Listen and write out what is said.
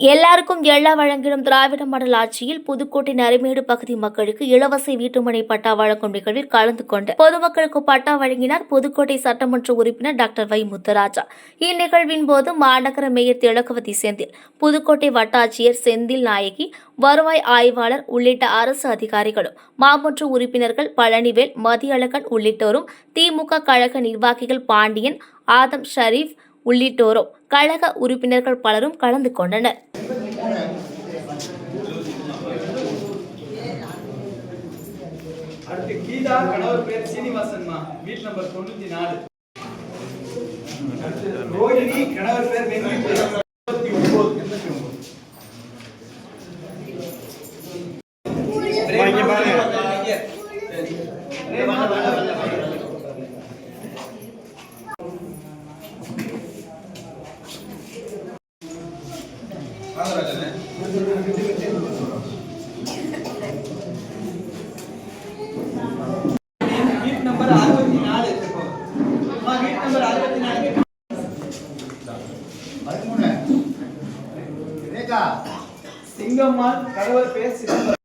எல்லாருக்கும் எல்லா வழங்கிடும் திராவிட மாடல் ஆட்சியில் புதுக்கோட்டை நரிமேடு பகுதி மக்களுக்கு இலவச வீட்டுமனை பட்டா வழங்கும் நிகழ்வில் கலந்து கொண்டு பொதுமக்களுக்கு பட்டா வழங்கினார் புதுக்கோட்டை சட்டமன்ற உறுப்பினர் டாக்டர் வை முத்துராஜா. இந்நிகழ்வின் போது மாநகர மேயர் திலகவதி செந்தில் புதுக்கோட்டை வட்டாட்சியர் செந்தில் நாயகி வருவாய் ஆய்வாளர் உள்ளிட்ட அரசு அதிகாரிகளும் மாமன்ற உறுப்பினர்கள் பழனிவேல் மதியழகன் உள்ளிட்டோரும் திமுக கழக நிர்வாகிகள் பாண்டியன் ஆதம் ஷரீப் உள்ளிட்டோரும் கழக உறுப்பினர்கள் பலரும் கலந்து கொண்டனர். அடுத்து கீதா கணவர் பேர் சீனிவாசன்மா வீட் நம்பர் தொண்ணூத்தி நாலு. ரோஹிணி கணவர் பேர் வெங்கடேஷ். வீட் நம்பர் அறுபத்தி நாலு வீட் நம்பர் அறுபத்தி நாலு பதிமூணு சிங்கம்மாள் கணவர் பேர் சிதம்பரம்